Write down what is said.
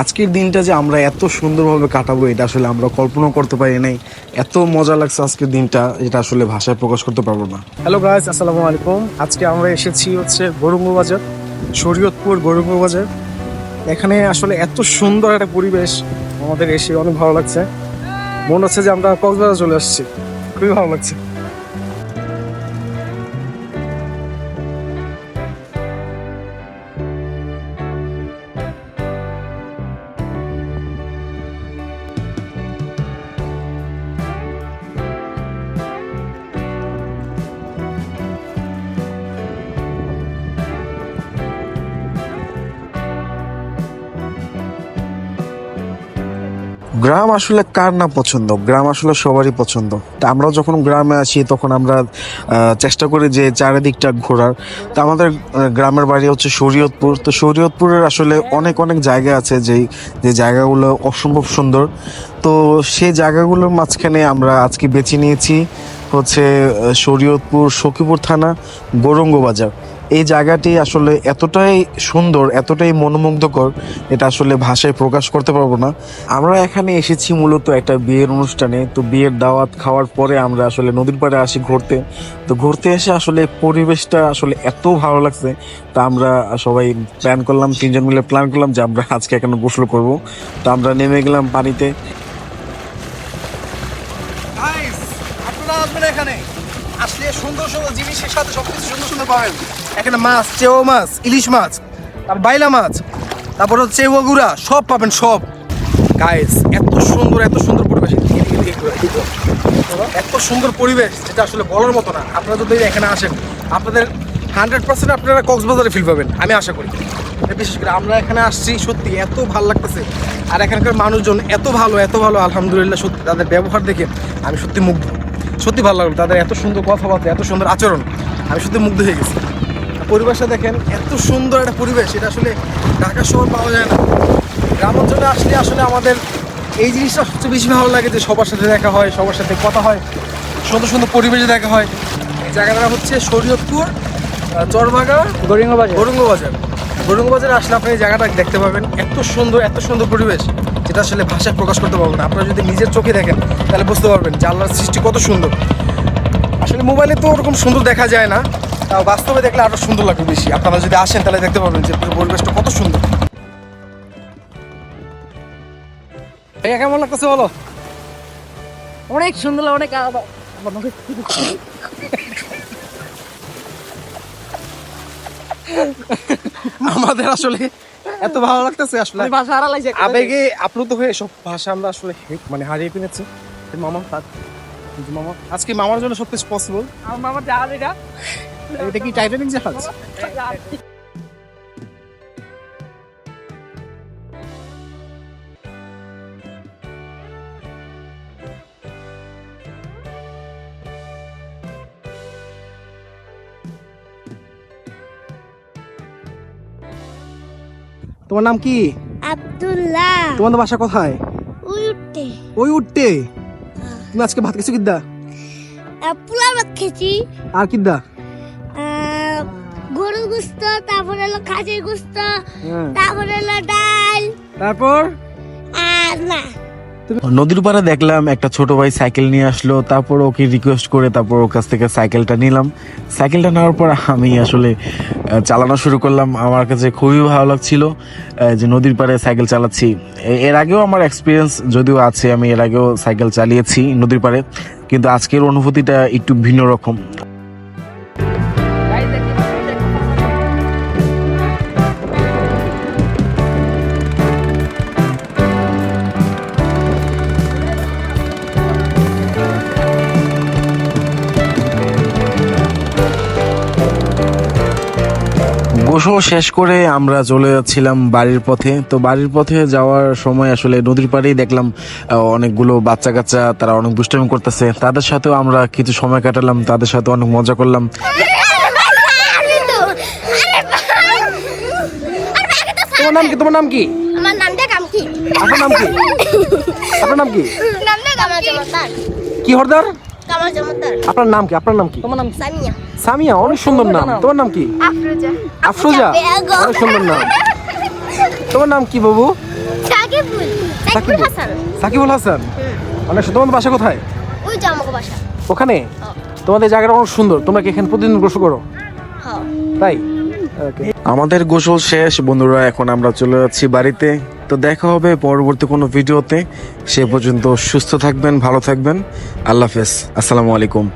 আজকের দিনটা যে আমরা এত সুন্দরভাবে কাটাবো, এটা আসলে আমরা কল্পনা করতে পারি নাই। এত মজা লাগছে আজকের দিনটা এটা আসলে ভাষায় প্রকাশ করতে পারব না। হ্যালো গাইজ আসসালামু আলাইকুম। আজকে আমরা এসেছি হচ্ছে গরুঙ্গ বাজার শরীয়তপুর গরুঙ্গ বাজার এখানে আসলে এত সুন্দর একটা পরিবেশ আমাদের এসে অনেক ভালো লাগছে। মনে হচ্ছে যে আমরা কক্সবাজার চলে আসছি। খুবই ভালো লাগছে। গ্রাম আসলে কার না পছন্দ? গ্রাম আসলে সবারই পছন্দ। তা আমরা যখন গ্রামে আসি তখন আমরা চেষ্টা করি যে চারিদিকটা ঘোরার। তা আমাদের গ্রামের বাড়ি হচ্ছে শরীয়তপুর। তো শরীয়তপুরের আসলে অনেক অনেক জায়গা আছে যেই যে জায়গাগুলো অসম্ভব সুন্দর। তো সেই জায়গাগুলোর মাঝখানে আমরা আজকে বেছে নিয়েছি হচ্ছে শরীয়তপুর সখীপুর থানা, গৌরঙ্গ বাজার। এই জায়গাটি আসলে এতটাই সুন্দর, এতটাই মনোমুগ্ধকর, এটা আসলে ভাষায় প্রকাশ করতে পারব না। আমরা এখানে এসেছি মূলত একটা বিয়ের অনুষ্ঠানে। তো বিয়ের দাওয়াত খাওয়ার পরে আমরা আসলে নদীর পাড়ে আসি ঘুরতে। তো ঘুরতে এসে আসলে পরিবেশটা আসলে এত ভালো লাগছে। তো আমরা সবাই প্ল্যান করলাম, তিনজন মিলে প্ল্যান করলাম যে আমরা আজকে এখানে গোসল করব। তো আমরা নেমে গেলাম পানিতে। এখানে। আসলে সুন্দর সুন্দর জিনিসের সাথে সবকিছু সুন্দর সুন্দর পাবেন। এখানে মাছ, চেও মাছ, ইলিশ মাছ তারপর বাইলা মাছ, তারপর হচ্ছে চেউগুড়া সব পাবেন, সব। গাইস এত সুন্দর এত সুন্দর পরিবেশ। এত সুন্দর পরিবেশ, যেটা আসলে বলার মতো না। আপনারা যদি এখানে আসেন, আপনাদের হান্ড্রেড পার্সেন্ট আপনারা কক্সবাজারে ফিল পাবেন, আমি আশা করি। বিশেষ করে আমরা এখানে আসছি, সত্যি এত ভালো লাগতেছে। আর এখানকার মানুষজন এত ভালো এত ভালো, আলহামদুলিল্লাহ, সত্যি, তাদের ব্যবহার দেখে আমি সত্যি মুগ্ধ। সত্যি ভালো লাগল, তাদের এত সুন্দর কথাবার্তা, এত সুন্দর আচরণ, আমি সত্যি মুগ্ধ হয়ে গেছি। পরিবেশটা দেখেন এত সুন্দর একটা পরিবেশ। এটা আসলে ঢাকা শহর পাওয়া যায় না। গ্রাম অঞ্চলে আসলে আসলে আমাদের এই জিনিসটা সবচেয়ে বেশি ভালো লাগে যে সবার সাথে দেখা হয় সবার সাথে কথা হয় সুন্দর সুন্দর পরিবেশে দেখা হয়। এই জায়গাটা হচ্ছে শরীয়তপুর চরভাগা গরিঙ্গ বাজার। গরুঙ্গ বাজার। গরুঙ্গ বাজারে আসলে আপনি এই জায়গাটা দেখতে পাবেন এত সুন্দর এত সুন্দর পরিবেশ যেটা আসলে ভাষায় প্রকাশ করতে পারবেন না। আপনারা যদি নিজের চোখে দেখেন তাহলে বুঝতে পারবেন যে আল্লাহর সৃষ্টি কত সুন্দর। আসলে মোবাইলে তো ওরকম সুন্দর দেখা যায় না। বাস্তবে দেখলে আরও সুন্দর লাগবে বেশি। আপনারা যদি আসেন তাহলে দেখতে পারবেন যে পরিবেশটা কত সুন্দর। ভাইয়া কেমন লাগতেছে বলো? অনেক সুন্দর অনেক আমাদের আসলে এত ভালো লাগতেছে আসলে। ভাষা হারালাইছি। আবেগে আপ্লুত হয়ে সব ভাষা আমরা আসলে হে- মানে হারিয়ে ফেলেছি। মামা তার মামা আজকে মামার জন্য সব কিছু পসিবল আমার মামার জাহাজ এটা এটা কি টাইটানিক জাহাজ তোমার নাম কি? আব্দুল্লাহ। তোমাদের বাসা কোথায়? উঠতে ওই উঠতে তুমি আজকে ভাত খেয়েছো কিদ্দা? পোলাও ভাত খেয়েছি। আর কিদ্দা? গুস্ত তারপরে হলো খাসির গুস্ত হ্যাঁ। তারপরে হলো ডাল। তারপর? আর না। নদীর পাড়ে দেখলাম একটা ছোট ভাই সাইকেল নিয়ে আসলো তারপর ওকে রিকোয়েস্ট করে তারপর ওর কাছ থেকে সাইকেলটা নিলাম। সাইকেলটা নেওয়ার পর আমি আসলে চালানো শুরু করলাম। আমার কাছে খুবই ভালো লাগছিল যে নদীর পাড়ে সাইকেল চালাচ্ছি। এর আগেও আমার এক্সপিরিয়েন্স যদিও আছে আমি এর আগেও সাইকেল চালিয়েছি নদীর পাড়ে কিন্তু আজকের অনুভূতিটা একটু ভিন্ন রকম। গোসল শেষ করে আমরা চলে যাচ্ছিলাম বাড়ির পথে। তো বাড়ির পথে যাওয়ার সময় আসলে নদীর পাড়েই দেখলাম অনেকগুলো বাচ্চা কাচ্চা তারা অনেক দুষ্টামি করতেছে। তাদের সাথেও আমরা কিছু সময় কাটালাম তাদের সাথে অনেক মজা করলাম। তোমার নাম কি? তোমার নাম কি? আমার নামটা কাম কি আপনার নাম কি? আপনার নাম কি? কি হরদার? আপনার নাম কি? আপনার নাম কি? তোমার নাম সামিয়া। সামিয়া অনেক সুন্দর নাম। তোমার নাম কি? আফরোজা। আফরোজা অনেক সুন্দর নাম। তোমার নাম কি বাবু? সাকিবুল। সাকিবুল হাসান। সাকিবুল হাসান। অনেক সুন্দর। তোমাদের বাসা কোথায়? ওই যে বাসা। ওখানে? তোমাদের জায়গাটা অনেক সুন্দর। তোমরা কি এখানে প্রতিদিন গোসল করো? হ্যাঁ তাই? ওকে। আমাদের গোসল শেষ, বন্ধুরা, এখন আমরা চলে যাচ্ছি বাড়িতে। তো দেখা হবে পরবর্তী কোনো ভিডিওতে। সে পর্যন্ত সুস্থ থাকবেন, ভালো থাকবেন। আল্লাহ হাফেজ। আসসালামু আলাইকুম।